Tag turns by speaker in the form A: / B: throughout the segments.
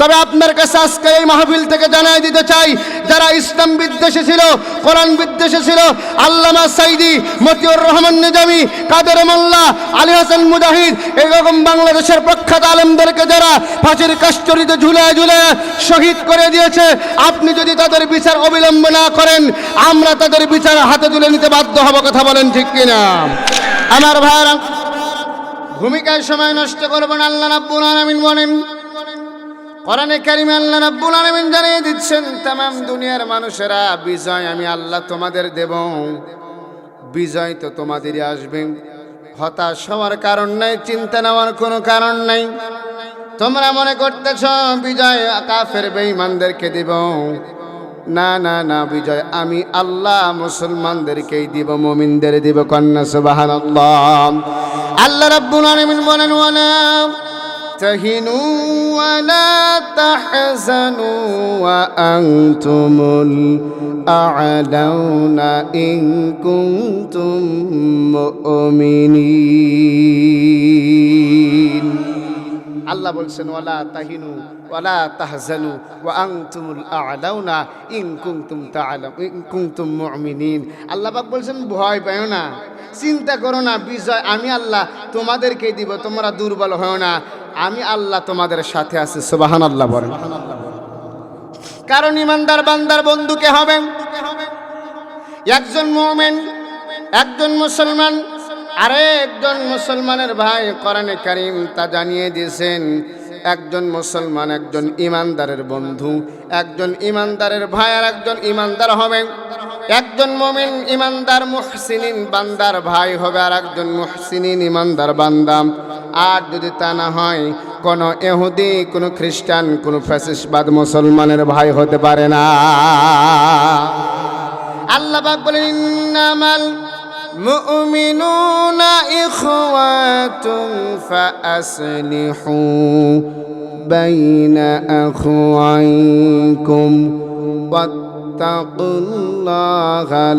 A: তবে আপনার কাছে আজকে এই মাহফিল থেকে জানাই দিতে চাই, যারা ইসলাম বিদ্বেষী ছিল, কোরআন বিদ্বেষী ছিল, আল্লামা সাইদি মতিউর রহমান নিজামি, কাদের মোল্লা, আলী হাসান মুজাহিদ, এরকম বাংলাদেশের প্রখ্যাত আলমদেরকে যারা ফাঁসির কাস্টরিতে ঝুলায় ঝুলায় শহীদ করে দিয়েছে, আপনি যদি তাদের বিচার অবিলম্ব না করেন, আমরা তাদের বিচার হাতে তুলে নিতে বাধ্য হব, কথা বলেন ঠিক কিনা? আমার ভাইরা ভূমিকায় সময় নষ্ট করবেন আল্লাহ রাব্বুল আলামিন বলেন কোরআনে কারিমে আল্লাহ রাব্বুল আলামিন জানিয়ে দিচ্ছেন तमाम দুনিয়ার মানুষেরা বিজয় আমি আল্লাহ তোমাদের দেব বিজয় তো তোমাদেরই আসবে হতাশ হওয়ার কারণ নাই চিন্তা নেওয়ার কোনো কারণ নাই তোমরা মনে করতেছ বিজয় কাফের বেঈমানদেরকে দিব না না না বিজয় আমি আল্লাহ মুসলমানদেরকেই দিব মুমিনদের দিব কন্যা সুবহানাল্লাহ আল্লাহ রাব্বুল আলামিন বলেন ওয়ালা تهنوا ولا تحزنوا وأنتم الأعلون إن كنتم مؤمنين. আল্লাহ বলছেন, ওয়ালা তাহিনু, ওয়ালা তাহজানু, ওয়া আনতুমুল আ'লাউনা ইন কুনতুম তা'লাম কুনতুম মুমিনিন। আল্লাহ পাক বলছেন, ভয় পাও না, চিন্তা করো না, বিজয় আমি আল্লাহ তোমাদেরকে দিব, তোমরা দুর্বল হও না, আমি আল্লাহ তোমাদের সাথে আছি। সুবহানাল্লাহ বলেন। কারণ ইমানদার বান্দার বন্ধুকে হবে একজন মুমিন, একজন মুসলমান আরে একজন মুসলমানের ভাই কোরআনে কারিম তা জানিয়ে দিয়েছেন, একজন মুসলমান, একজন ইমানদারের বন্ধু, একজন ইমানদারের ভাই আর একজন ইমানদার হবে। একজন মমিন ইমানদার, মুহসিনিন বান্দার ভাই হবে আর একজন মুহসিনিন ইমানদার বান্দাম আর যদি তা না হয়, কোনো এহুদি কোনো খ্রিস্টান, কোনো ফ্যাসিসবাদ মুসলমানের ভাই হতে পারে না। আল্লাহ বলেন মুমিনুনা ইখওয়াতুন ফাআসলিহু বাইনা আখওয়াইকুম ওয়াত্তাকুল্লাহা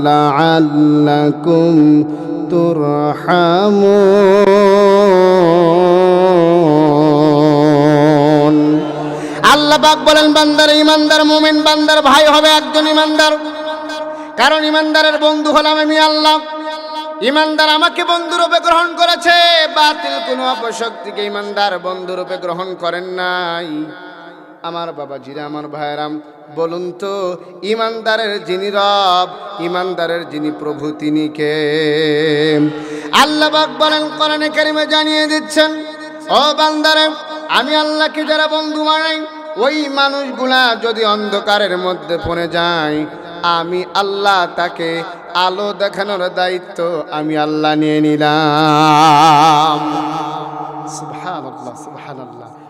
A: লাআল্লাকুম তুরহামুন আল্লাহ পাক বলেন, বান্দার ইমানদার মুমিন বান্দার ভাই হবে একজন ইমানদার কারণ ইমানদারের বন্ধু হলাম আমি আল্লাহ। ইমানদার আমাকে বন্ধুরূপে গ্রহণ করেছে, বাতিল কোনো অপশক্তিকে ইমানদার বন্ধুরূপে গ্রহণ করেন নাই। আমার বাবা জিরা আমার ভাইরাম বলুন তো, ইমানদারের যিনি রব, ইমানদারের যিনি প্রভু, তিনি কে? আল্লাহ বলেন, কোরআনে কারিমে জানিয়ে দিচ্ছেন, ও বান্দারে, আমি আল্লাহকে যারা বন্ধু মানাই, ওই মানুষগুলা যদি অন্ধকারের মধ্যে পড়ে যায়, আমি আল্লাহ তাকে আলো দেখানোর দায়িত্ব আমি আল্লাহ নিয়ে নিলাম।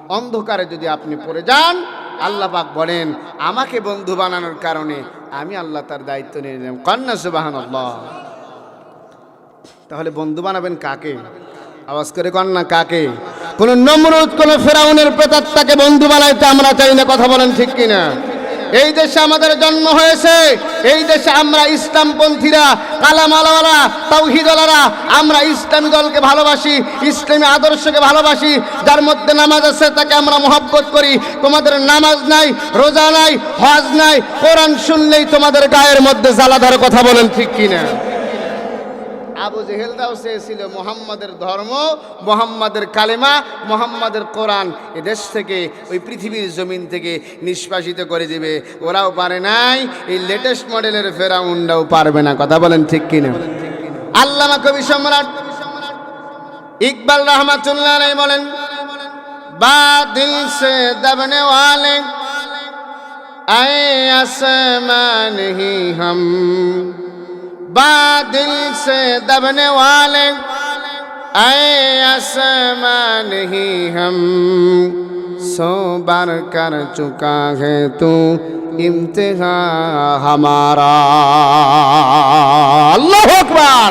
A: অন্ধকারে যদি আপনি পড়ে যান, আল্লাহ পাক বলেন, আমাকে বন্ধু বানানোর কারণে আমি আল্লাহ তার দায়িত্ব নিয়ে নিলাম। কন্যা, সুবহানাল্লাহ। তাহলে বন্ধু বানাবেন কাকে? আওয়াজ করে কন্যা, কাকে? কোন নমরুদ, কোন ফেরাউনের প্রেতাত্মাকে বন্ধু বানাইতে আমরা চাই না, কথা বলেন ঠিক কিনা? এই দেশে আমাদের জন্ম হয়েছে, এই দেশে আমরা ইসলামপন্থীরা কালামালারা তাওহিদলারা আমরা ইসলামী দলকে ভালোবাসি, ইসলামী আদর্শকে ভালোবাসি, যার মধ্যে নামাজ আছে তাকে আমরা মহব্বত করি। তোমাদের নামাজ নাই, রোজা নাই, হজ নাই, কোরআন শুনলেই তোমাদের গায়ের মধ্যে জ্বালাধার কথা বলেন ঠিক কিনা? আবু জেহেলরাও চেয়েছিল, মোহাম্মদের ধর্ম, মোহাম্মদের কালেমা, মোহাম্মদের কোরআন এদেশ থেকে, ওই পৃথিবীর জমিন থেকে নিষ্পাসিত করে দিবে। ওরাও পারে নাই, এই লেটেস্ট মডেলের ফেরাউন্ডাও পারবে না। কথা বলেন ঠিক কিনা? আল্লামা কবি সম্রাট ইকবাল রহমাতুল্লাহ বলেন বাদিল সে দবনে ওয়ালে, আয়ে আসমান হি হম। बादल से दबने वाले आए आसमान ही हम सो बार कर चुका है तू इम्तिहा हमारा আল্লাহ আকবার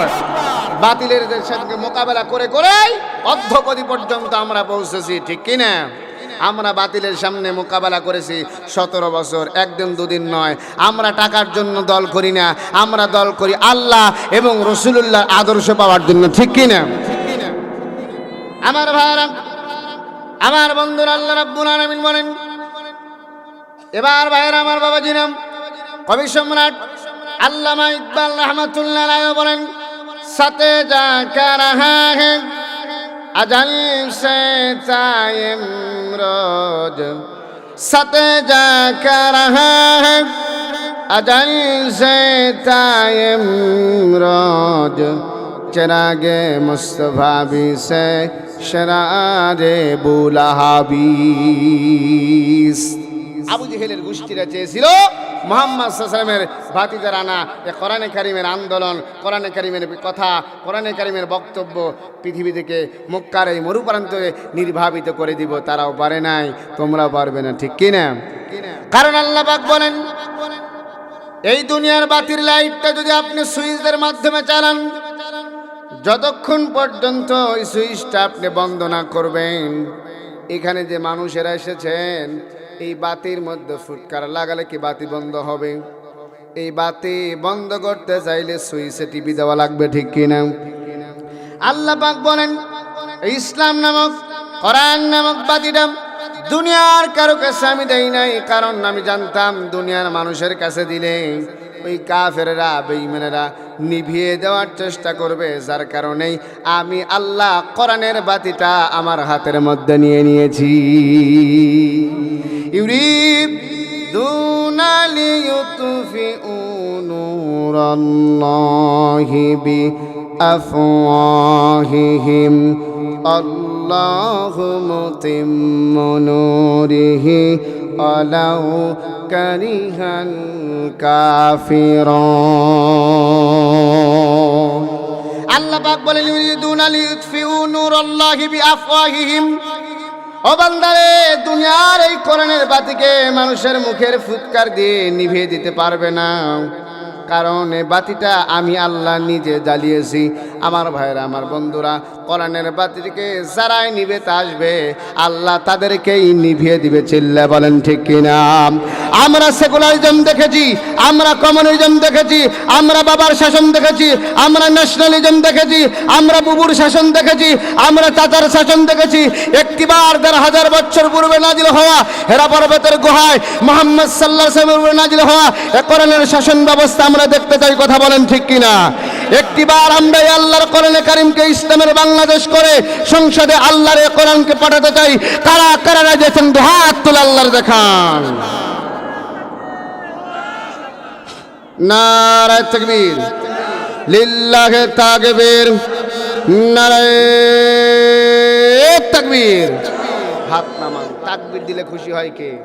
A: বাতিলের সঙ্গে মোকাবেলা করে করেই অধ্যপতি পর্যন্ত আমরা পৌঁছেছি ঠিক কিনা আমরা বাতিলের সামনে মোকাবেলা করেছি সতেরো বছর, একদিন দুদিন নয়। আমরা টাকার জন্য দল করি না, আমরা দল করি আল্লাহ এবং রসুলুল্লাহ আদর্শ পাওয়ার জন্য, ঠিক কিনা? আমার ভাইরা আমার বন্ধুর, আল্লাহ রাব্বুল আলামিন বলেন, এবার ভাইয়ের, আমার বাবা নাম কবি সম্রাট আল্লামা ইকবাল রহমতুল্লাহ বলেন সাথে যা কার হ্যাঁ। अजल से रोज सत जा कर अजल से चायम रोज चरागे मुस्तफ़ा भी से शरारे बुलाहाबीस আবু জেহেলের গোষ্ঠীরা চেয়েছিল, মোহাম্মদ সাল্লামের ভাতিজার আনা এ কোরআনে কারিমের আন্দোলন, কোরআনে কারিমের কথা, কোরআনে কারিমের বক্তব্য পৃথিবী থেকে মুক্কার এই মরুপ্রান্তরে নির্ভাবিত করে দিব, তারাও পারে নাই, তোমরাও পারবে না, ঠিক কিনা? কারণ আল্লাহ পাক বলেন, এই দুনিয়ার বাতির লাইটটা যদি আপনি সুইচের মাধ্যমে চালান, যতক্ষণ পর্যন্ত ওই সুইচটা আপনি বন্ধ না করবেন, এখানে যে মানুষেরা এসেছেন এই বাতির মধ্যে ফুটকার লাগালে কি বাতি বন্ধ হবে? এই বাতি বন্ধ করতে চাইলে সুইচে টিভি দেওয়া লাগবে, ঠিক কিনা? আল্লাহ পাক বলেন, ইসলাম নামক, কোরআন নামক বাতিটা দুনিয়ার কারও কাছে আমি দেই নাই, কারণ আমি জানতাম দুনিয়ার মানুষের কাছে দিলে ওই কাফেরেরা বেইমানেরা নিভিয়ে দেওয়ার চেষ্টা করবে, যার কারণেই আমি আল্লাহ কোরআনের বাতিটা আমার হাতের মধ্যে নিয়ে নিয়েছি। ইউরিব, দুনালি ইউতফিউ নূরাল্লাহি আফওয়াহিহিম আল্লাহু মুতিম্মু নূরিহি আলাউ কারিহাল কাফিরুন। আল্লাহ পাক বলেন, ইউরিদুনা লিইউতফিউ নূরাল্লাহি বিআফওয়াহিহিম। ও বান্দারে, দুনিয়ার এই কোরআনের বাতিকে মানুষের মুখের ফুৎকার দিয়ে নিভিয়ে দিতে পারবে না। কারণ বাতিটা আমি আল্লাহ নিজে জ্বালিয়েছি। আমার ভাইরা আমার বন্ধুরা, কোরআনের বাতিকে যারাই নিভেতে আসবে। আল্লাহ তাদেরকেই নিভিয়ে দিবে চিল্লা বলেন ঠিক কিনা? আমরা সেকুলারিজম দেখেছি, আমরা কমিউনিজম দেখেছি, আমরা বাবার শাসন দেখেছি, আমরা ন্যাশনালিজম দেখেছি, আমরা বুবুর শাসন দেখেছি, আমরা চাচার শাসন দেখেছি। একটিবার দেড় হাজার বছর পূর্বে নাজিল হওয়া হেরা পর্বতের গুহায় মোহাম্মদ সাল্লাহ সাল্লামের নাজিল হওয়া এ কোরআনের শাসন ব্যবস্থা আমরা দেখতে চাই, কথা বলেন ঠিক কিনা? একটিবার আমরা আল্লাহর কোরআনে কারিমকে ইসলামের বাংলাদেশ করে সংসদে আল্লাহর কোরআনকে পাঠাতে চাই, কারা কারা রাজেছেন হাত তুলে আল্লাহর দেখান। নারায় তকবীর। লিল্লাহে তাকবীর। নারায় তকবীর। হাত নামান। তাকবীর দিলে খুশি হয় কে?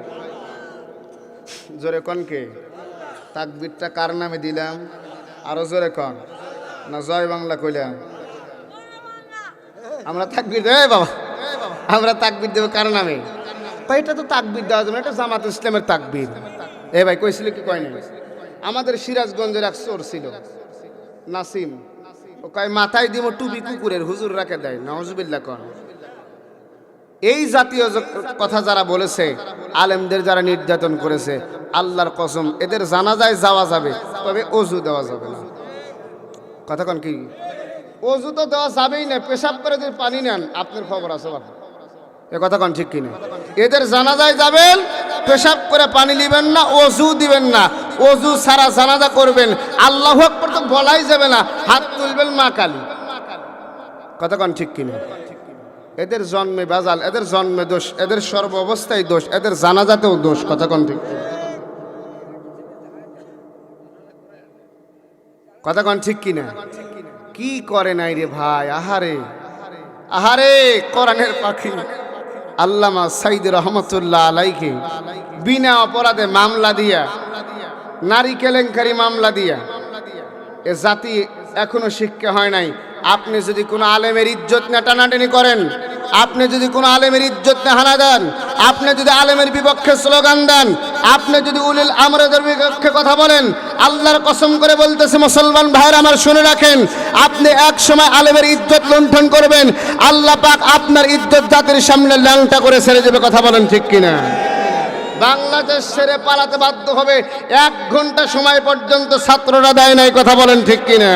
A: জোরে কন কে? তাকবীরটা কার নামে দিলাম? আরও জোরে কন। না, জয় বাংলা কইলাম। আমরা তাকবীর দেব? বাবা। আমরা তাকবীর দেব কার নামে? ভাই, এটা তো তাকবীর দেওয়া যাবে এটা জামাত ইসলামের তাকবীর। এ ভাই, কইছিল কি, কয় নাই? আমাদের সিরাজগঞ্জের এক চোর ছিল, নাসিম। ও কয়, মাথায় দিব টুপি কুকুরের, হুজুর রাখে দেয়। নজবিল্লা কন। এই জাতীয় কথা যারা বলেছে, আলেমদের যারা নির্যাতন করেছে, আল্লাহর কসম, এদের জানাজায় যাওয়া যাবে, তবে অজু দেওয়া যাবে না। কথা কন কি? অজু তো দেওয়া যাবেই না, পেশাব করে যদি পানি নেন, আপনার খবর আছে এ কথা কন ঠিক কিনা? এদের জানাজায় যাবেন, পেশাব করে পানি দিবেন না, অজু দিবেন না। অজু সারা জানাজা করবেন, আল্লাহ আকবর তো বলাই যাবে না, হাত তুলবেন মা কালী। কথা কন ঠিক কিনা? এদের জন্মে বাজাল, এদের জন্মে দোষ, এদের সর্ব অবস্থায় দোষ, এদের জানাজাতেও দোষ, কথা কন ঠিক? কথা কন ঠিক কিনা? কি করে নাই রে ভাই? আহারে আহারে, কোরআনের পাখি। আল্লামা সাইদ রহমতুল্লাহ আলাইকে বিনা অপরাধে মামলা দিয়া, নারী কেলেঙ্কারি মামলা দিয়া, এ জাতি এখনও শিক্ষা হয় নাই। আপনি যদি কোনো আলেমের ইজ্জত না টানাটানি করেন, আপনি যদি কোনো আলেমের ইজ্জত না হানা দেন, আপনি যদি আলেমের বিপক্ষে স্লোগান দেন, আপনি যদি উলিল আমরাদের বিপক্ষে কথা বলেন, আল্লাহর কসম করে বলতেছে, মুসলমান ভাইয়ের আমার শুনে রাখেন, আপনি এক সময় আলেমের ইজ্জত লুণ্ঠন করবেন, আল্লাহ পাক আপনার ইজ্জত জাতির সামনে ল্যাংটা করে ছেড়ে যাবে কথা বলেন ঠিক কিনা? বাংলাদেশ ছেড়ে পালাতে বাধ্য হবে, এক ঘণ্টা সময় পর্যন্ত ছাত্ররা দেয় নাই, কথা বলেন ঠিক কিনা?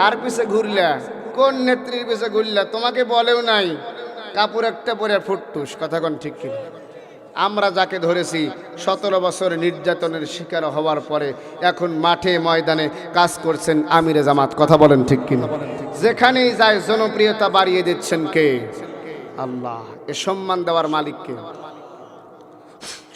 A: কার পিছে ঘুরলা? কোন নেত্রীর পিছে ঘুরলা? তোমাকে বলেও নাই। কাপড় একটা পরে ফুটটুস, কথা কোন ঠিক কিনা? আমরা যাকে ধরেছি, সতেরো বছর নির্যাতনের শিকার হওয়ার পরে এখন মাঠে ময়দানে কাজ করছেন আমিরে জামাত, কথা বলেন ঠিক কিনা? যেখানেই যায় জনপ্রিয়তা বাড়িয়ে দিচ্ছেন কে? আল্লাহ। এ সম্মান দেওয়ার মালিককে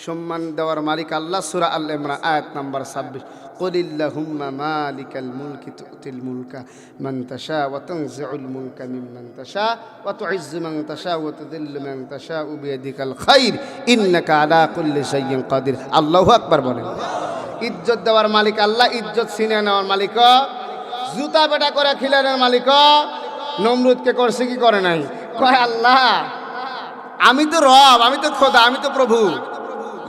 A: সম্মান দেওয়ার মালিক আল্লাহ, সুরা আল ইমরান আয়াত নাম্বার ছাব্বিশ। কলিল্লাহুম্মা মালিকাল মুলকি তুতিল মুলকা মান তাশা ওয়া তানজিউল মুলকা মিম্মান তাশা ওয়া তুইজ্জু মান তাশা ওয়া তুযিল্লু মান তাশা বিয়াদিকাল খাইর ইন্নাকা আলা কুল্লি শাইইন কাদির বলেন। ইজ্জত দেওয়ার মালিক আল্লাহ, ইজ্জত ছিনে নেওয়ার মালিক। জুতা বেটা করে খিলানের মালিক। নমরুদকে করছে কি করে নাই? কয়, আল্লাহ, আমি তো রব, আমি তো খোদা, আমি তো প্রভু।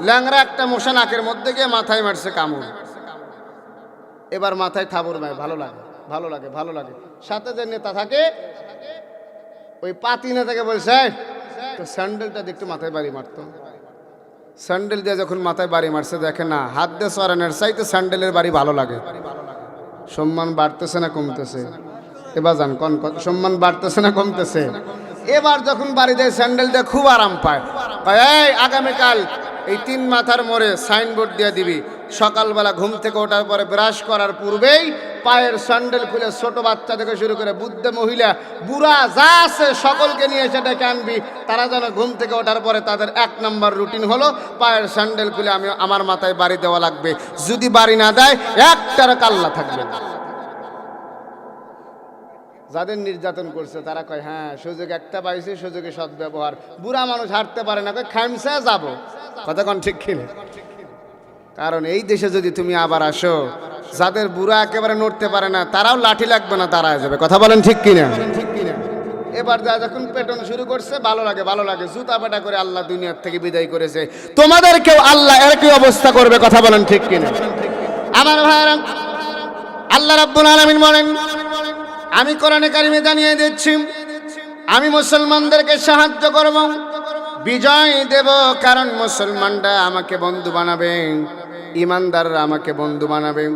A: ল্যাংরা একটা মশা নাকের মধ্যে গিয়ে মাথায় মারছে কামড়। এবার মাথায় থাবর মায় ভালো লাগে ভালো লাগে ভালো লাগে। সাথে যে নেতা থাকে ওই পাতি নেতাকে বলছে "এই, তো স্যান্ডেলটা একটু মাথায় বাড়ি মারতো। স্যান্ডেল দিয়ে যখন মাথায় বাড়ি মারছে দেখে না হাত দিয়ে সরানের চাইতে স্যান্ডেলের বাড়ি ভালো লাগে। সম্মান বাড়তেছে না কমতেছে? এবার যান কন- সম্মান বাড়তেছে না কমতেছে? এবার যখন বাড়ি দেয় স্যান্ডেল দিয়ে খুব আরাম পায়। এই আগামীকাল এই তিন মাথার মোড়ে সাইনবোর্ড দিয়ে দিবি। সকালবেলা ঘুম থেকে ওঠার পরে ব্রাশ করার পূর্বেই পায়ের স্যান্ডেল খুলে ছোট বাচ্চা থেকে শুরু করে বুদ্ধ মহিলা, বুড়া যা আছে সকলকে নিয়ে সেটা আনবি। তারা যেন ঘুম থেকে ওঠার পরে তাদের এক নম্বর রুটিন হলো, পায়ের স্যান্ডেল খুলে আমি আমার মাথায় বাড়ি দেওয়া লাগবে। যদি বাড়ি না দেয়, একটার কাল্লা থাকবে যাদের নির্যাতন করছে, তারা কয় হ্যাঁ সুযোগ একটা পাইছে, সুযোগে সদ্ব্যবহার। বুড়া মানুষ হাঁটতে পারে না, কয়, খামসা যাব। কথা কোন ঠিক কিনা? কারণ এই দেশে যদি তুমি আবার আসো, যাদের বুড়া একেবারে নড়তে পারে না, তারাও লাঠি লাগবে না, তারা যাবে কথা বলেন ঠিক কিনা? এবার যা যখন পেটন শুরু করছে, ভালো লাগে ভালো লাগে। জুতা পেটা করে আল্লাহ দুনিয়ার থেকে বিদায় করেছে। তোমাদের কেউ আল্লাহ এর অবস্থা করবে? কথা বলেন ঠিক কিনা? আমার ভাইরা, আল্লাহ রাব্বুল আলামিন বলেন, আমি কোরআনে কারিমে জানিয়ে দিচ্ছি, আমি মুসলমানদেরকে সাহায্য করব, বিজয় দেব কারণ মুসলমানরা আমাকে বন্ধু বানাবে। ইমানদাররা আমাকে বন্ধু বানাবে।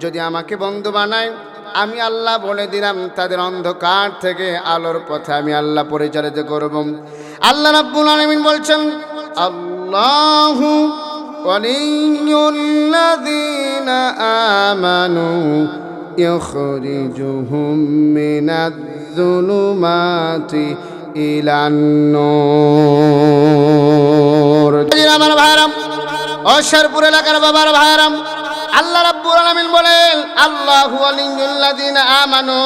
A: যদি আমাকে বন্ধু বানায়, আমি আল্লাহ বলে দিলাম, তাদের অন্ধকার থেকে আলোর পথে আমি আল্লাহ পরিচালিত করব। আল্লাহ রাব্বুল আলামিন বলছেন, আল্লাহু ওয়ালিয়ুল্লাযীনা আমানু ইখরিজুহুম মিনায-যুলুমাতি ইলান-নূর। আমার ভাইরা ও এলাকার বাবার ভাইরাম আল্লাহ রাব্বুল আলামিন বলেন, আল্লাহু আলিয়ুল্লাযিনা আমানু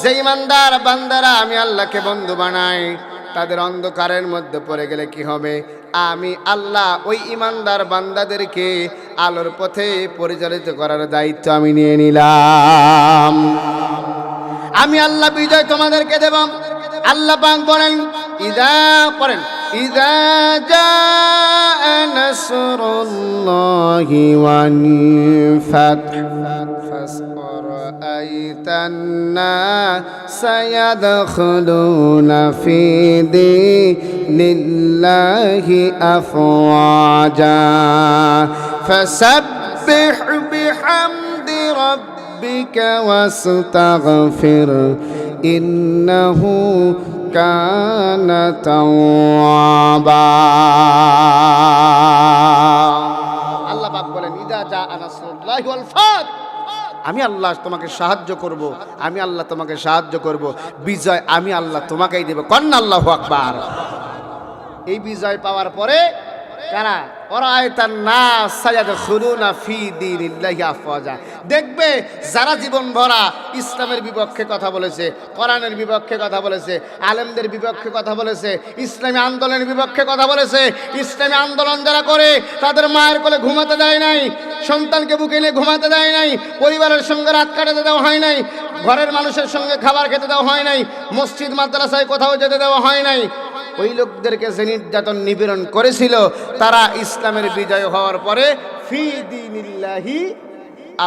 A: যে ইমানদার বান্দারা আমি আল্লাহকে বন্ধু বানাই, তাদের অন্ধকারের মধ্যে পড়ে গেলে কি হবে? আমি আল্লাহ ওই ইমানদার বান্দাদেরকে আলোর পথে পরিচালিত করার দায়িত্ব আমি নিয়ে নিলাম। আমি আল্লাহ বিজয় তোমাদেরকে দেব। আল্লাহ পাক বলেন, ইদা, পড়েন, ইদা জা نصر الله والفتح. ايت الناس يدخلون في دين الله أفواجا. فسبح بحمد ربك واستغفر ইন্নহু আল্লাহ আমি আল্লাহ তোমাকে সাহায্য করব, আমি আল্লাহ তোমাকে সাহায্য করব, বিজয় আমি আল্লাহ তোমাকেই দেব। কন্যা আল্লাহ আকবার। এই বিজয় পাওয়ার পরে কারা? দেখবে যারা জীবন ভরা ইসলামের বিপক্ষে কথা বলেছে, কোরআনের বিপক্ষে কথা বলেছে, আলেমদের বিপক্ষে কথা বলেছে, ইসলামী আন্দোলনের বিপক্ষে কথা বলেছে, ইসলামী আন্দোলন যারা করে, তাদের মায়ের কোলে ঘুমাতে দেয় নাই, সন্তানকে বুকে নিয়ে ঘুমাতে দেয় নাই, পরিবারের সঙ্গে রাত কাটাতে দেওয়া হয় নাই, ঘরের মানুষের সঙ্গে খাবার খেতে দেওয়া হয় নাই, মসজিদ, মাদ্রাসায় কোথাও যেতে দেওয়া হয় নাই ওই লোকদেরকে যে নির্যাতন নিপীড়ন করেছিল, তারা ইসলামের বিজয় হওয়ার পরে ফি দিনিল্লাহি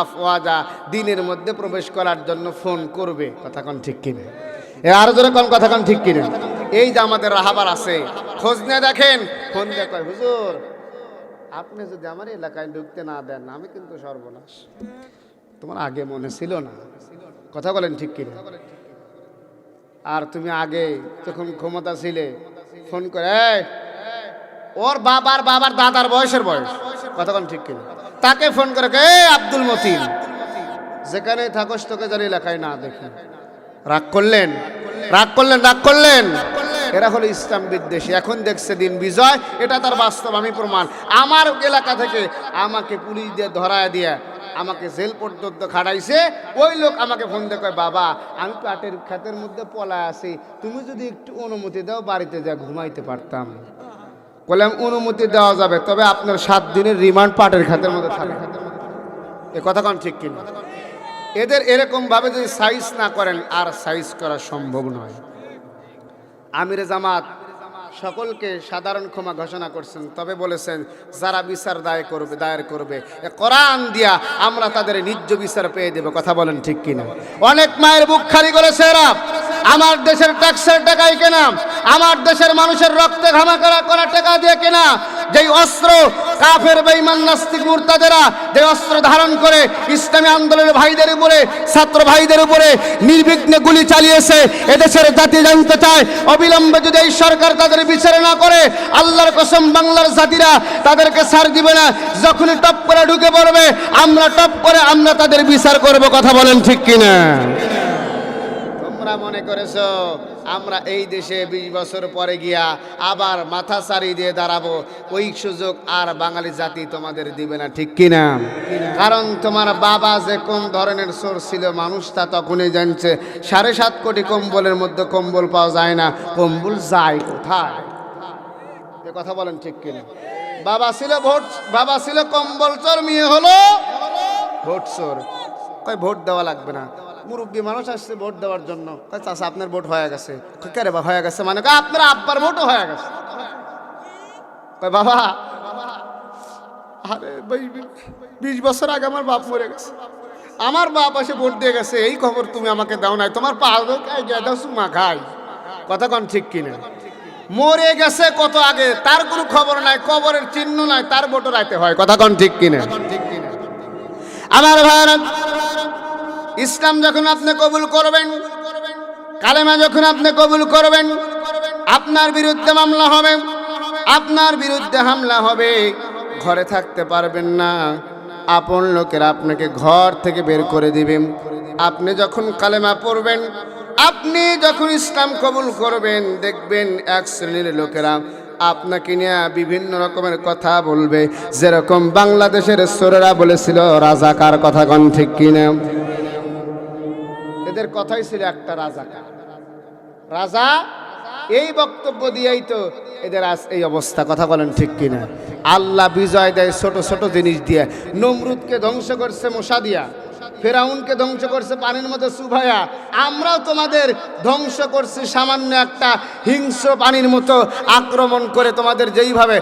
A: আফওয়াজা, দিনের মধ্যে প্রবেশ করার জন্য ফোন করবে। কথা কোন ঠিক কিনা? আরও জোরে কোন, কথা কোন ঠিক কিনা? এই যে আমাদের রাহাবার আছে, খোঁজ নিয়ে দেখেন। ফোন কয়, হুজুর, আপনি যদি আমার এলাকায় ঢুকতে না দেন, আমি কিন্তু সর্বনাশ। তোমার আগে মনে ছিল না? কথা বলেন ঠিক কিনা? আর তুমি আগে যখন ক্ষমতা ছিলে ফোন করে ওর বাবার বাবার দাদার বয়সের বয়স। কতক্ষণ ঠিক কিনা? তাকে ফোন করে কে? আব্দুল মতিন। যেখানে থাকস তোকে জানি লেখায় না দেখি। রাগ করলেন? রাগ করলেন রাগ করলেন। এরা হলো ইসলাম বিদ্বেষী। এখন দেখছে দিন বিজয়, এটা তার বাস্তব, আমি প্রমাণ। আমার এলাকা থেকে আমাকে পুলিশ দিয়ে ধরায় দিয়ে আমাকে জেল পর্যন্ত খাড়াইছে, ওই লোক আমাকে ফোন কয়, বাবা, আমি পাটের খাতের মধ্যে পলা আছি, তুমি যদি একটু অনুমতি দাও, বাড়িতে যা ঘুমাইতে পারতাম। বললাম অনুমতি দেওয়া যাবে, তবে আপনার সাত দিনের রিমান্ড পাটের খাতের মধ্যে থাকবে। এ কথা কোন ঠিক কিনা? এদের এরকম ভাবে যদি সাইজ না করেন, আর সাইজ করা সম্ভব নয়। আমিরে জামাত সকলকে সাধারণ ক্ষমা ঘোষণা করছেন। তবে বলেছেন, যারা বিচার দায় করবে, দায়ের করবে কোরআন দিয়া আমরা তাদের নিজ বিচার পেয়ে দেবো। কথা বলেন ঠিক কিনা? অনেক মায়ের বুক খালি করেছে এরা। আমার দেশের ট্যাক্সের টাকায় কেনা, আমার দেশের মানুষের রক্তে ঘামা করা করা টাকা দিয়ে কেনা, যেই অস্ত্র কাফের, বেঈমান, নাস্তিক মুরতাদেরা যে অস্ত্র ধারণ করে ইসলামী আন্দোলনের ভাইদের উপরে, ছাত্র ভাইদের উপরে নির্বিঘ্নে গুলি চালিয়েছে। এদেশের জাতি জানতে চায়, অবিলম্বে যদি এই সরকার তাদের বিচার না করে, আল্লাহর কসম, বাংলার জাতিরা তাদেরকে ছাড় দিবে না। যখনই টপ করে ঢুকে পড়বে, আমরা টপ করে আমরা তাদের বিচার করব, কথা বলেন ঠিক কিনা? তোমরা মনে করেছ আমরা এই দেশে বিশ বছর পরে গিয়া আবার মাথা সারি দিয়ে দাঁড়াবো, ওই সুযোগ আর বাঙালি জাতি তোমাদের দিবে না, ঠিক কিনা? কারণ তোমার বাবা যে কোন ধরনের সোর ছিল, মানুষ তা তখনই জানছে। সাড়ে সাত কোটি কম্বলের মধ্যে কম্বল পাওয়া যায় না, কম্বল যায় কোথায়? কথা বলেন ঠিক কিনা? বাবা ছিল ভোট, বাবা ছিল কম্বল চোর, মেয়ে হলো ভোট চোর। ভোট দেওয়া লাগবে না? মুরব্বী মানুষ আসছে ভোট দেওয়ার জন্য। চাষা আপনার ভোট হয়ে গেছে। কে বা, হয়ে গেছে মানে? আপনার আব্বার ভোটও হয়ে গেছে। বাবা, আরে ভাই বিশ বছর আগে আমার বাপ মরে গেছে। আমার বাপ এসে ভোট দিয়ে গেছে, এই খবর তুমি আমাকে দাও নাই। তোমার পালবে খাই সুমা কথা কন ঠিক কিনা? মরে গেছে কত আগে, তার কোনো খবর নাই, কবরের চিহ্ন নাই, তার ভোটও রাইতে হয়। কথা কন ঠিক কিনা? আমার ভাইরা ইসলাম যখন আপনি কবুল করবেন, কালেমা যখন আপনি কবুল করবেন, আপনার বিরুদ্ধে মামলা হবে, আপনার বিরুদ্ধে হামলা হবে, ঘরে থাকতে পারবেন না। আপন লোকেরা আপনাকে ঘর থেকে বের করে দিবেন আপনি যখন কালেমা পড়বেন, আপনি যখন ইসলাম কবুল করবেন, দেখবেন এক শ্রেণির লোকেরা আপনাকে নিয়ে বিভিন্ন রকমের কথা বলবে। যেরকম বাংলাদেশের সোরেরা বলেছিল রাজাকার কথা কন ঠিক কিনা? এদের কথাই ছিল একটা রাজা রাজা এই বক্তব্য দিয়েই তো এদের আজ এই অবস্থা, কথা বলেন ঠিক কিনা? আল্লাহ বিজয় দেয় ছোট ছোট জিনিস দিয়ে। নমরুদকে ধ্বংস করছে মশা দিয়া ফেরাউনকে ধ্বংস করছে পানির মধ্যে সুভায়া। আমরাও তোমাদের ধ্বংস করছি সামান্য একটা হিংস্র পানির মতো আক্রমণ করে তোমাদের যেইভাবে